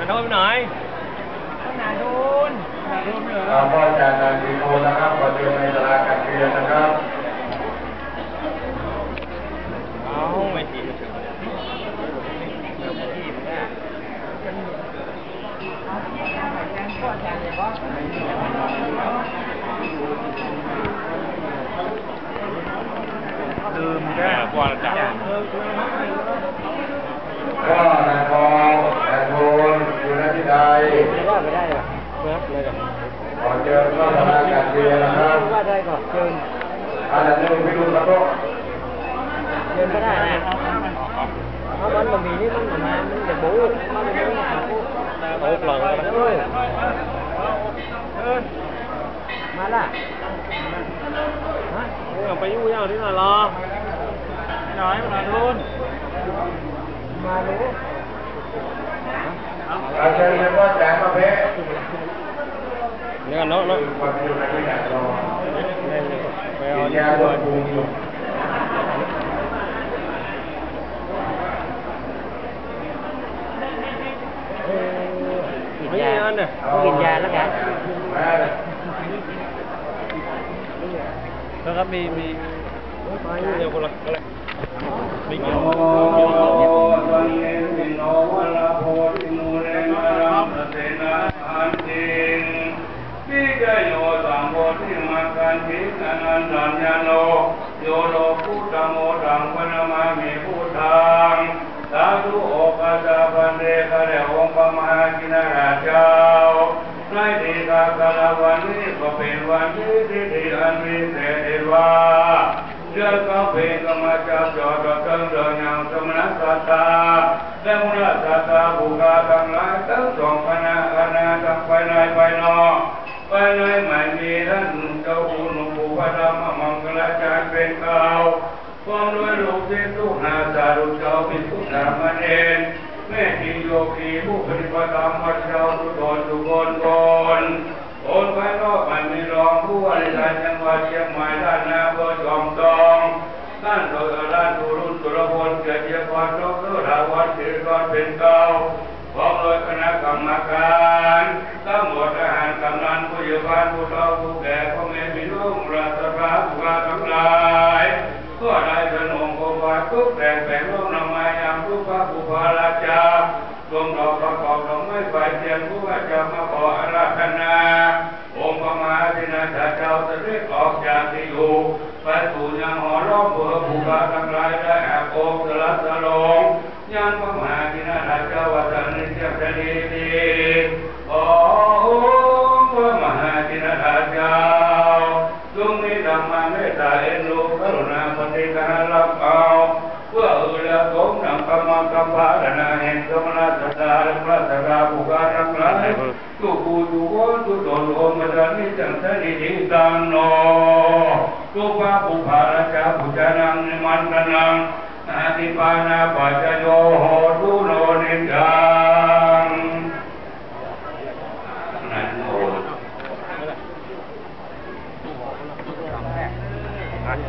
นนาโดนไปหน่อยนาโดนนาโดนเหรอเราก็จะนำดีโอนะครับขอเชิญในตลาดการเรียนนะครับเอาไม่ทีไม่ถึงดื่มแก้กว่าจะ ก็นายทองนายโทนอยู่ในที่ใด ไม่ได้ไม่ได้หรอเมื่อเลยกับ ขอเชิญเข้าตลาดการเรียนนะครับว่าได้ก่อนเชิญอันนั้นหนึ่งไปดูครับพ่อเชิญก็ได้นะ เพราะมันบะหมี่นี่มันมามันจะบู๊มันจะบู๊โอ้ปล่อยกันเลยมาละฮะโอ้ยไปยุ่งยากที่ไหนรอน้อยมาดุนมาดูเราเชิญเลยว่าแจกประเภทเนี่ยเนาะเนาะความอยู่ในที่ไหนรอไปกิเอานยายาด้บวยำรุงอยู่กินยาเนี่ยกินยาแล้วกันแม่แล้วครับมีมีเดี๋ยวคนละอะไรไม่โนเกี่ยว ตันเนมิโนวะลาโพธิมูเรมารัมเสนาอันติงปิจโยสัมโพธิมากันทิ อนันตัญญโนโยโลพุทธโมตังพนมามิพุทธังสาธุโอปัสสะปันเดกะเรองค์พระมหากินราชเจ้าในดีกากาลวันนี้ก็เป็นวันที่ที่ที่อันวิเศษว่าเจ้าก็เป็นกรรมจักรจอดตั้งเดินยังสมณสัตตาและมุนสัตตาบุกาทั้งหลายทั้งสองคณะคณะทั้งภายในภายนอกภายในไม่มีท่านเจ้าคุณ ผู้พระธรรมมังคลาจารย์เป็นเกาพร้อมด้วยลูกศิษย์ลูกนาสารุเจ้าพิสุทธามเณรแม่ทีโยคีผู้ปฏิบัติธรรมพระเจ้าทุกตนทุกคนตนโอนภายนอกมันมีรองผู้ว่าราชการจังหวัดเชียงใหม่ด้านนาบอจอมทองด้านโดยด้านดูรุ่นสุรพลเกียรติพรดรราวัฒน์ศิริกรเป็นเก่าพร้อมโดยคณะกรรมการทั้งหมดทหารกำนันผู้ใหญ่บ้านผู้เฒ่าผู้แก่พ่อแม่พี่น้องรัฐ บาทั้งหลายก็ได้สนองโอวาทุกแต่งแต่งร่วมนำมายามทุกพระผู้พาราชารวมดอกประกอบดอกไม้ไฟเทียนผู้ว่าจะมาขออาราธนา องค์พระมหาธินาถเจ้าจะเรียกออกจากที่อยู่ไปสู่ยังหอล้อมเบื่อผู้บาทั้งหลายได้แอบโองสลัดสลงยังพระ มีธรรมะเมตตาเอ็นดูกรุณาปฏิการรับเอาเพื่อเอือสมนำกรรมกรรมภาลนาแห่งสมณสัตาและพระสกาภูการทั้งหลายทุกผู้ทุกคนทุกตนโอมจันนิจังสนิทิตังโนทุกพระภูภาราชาภูจานังนิมันตนังอาติปานาปัจโยโหตุโนนิจังนั่นโอ เ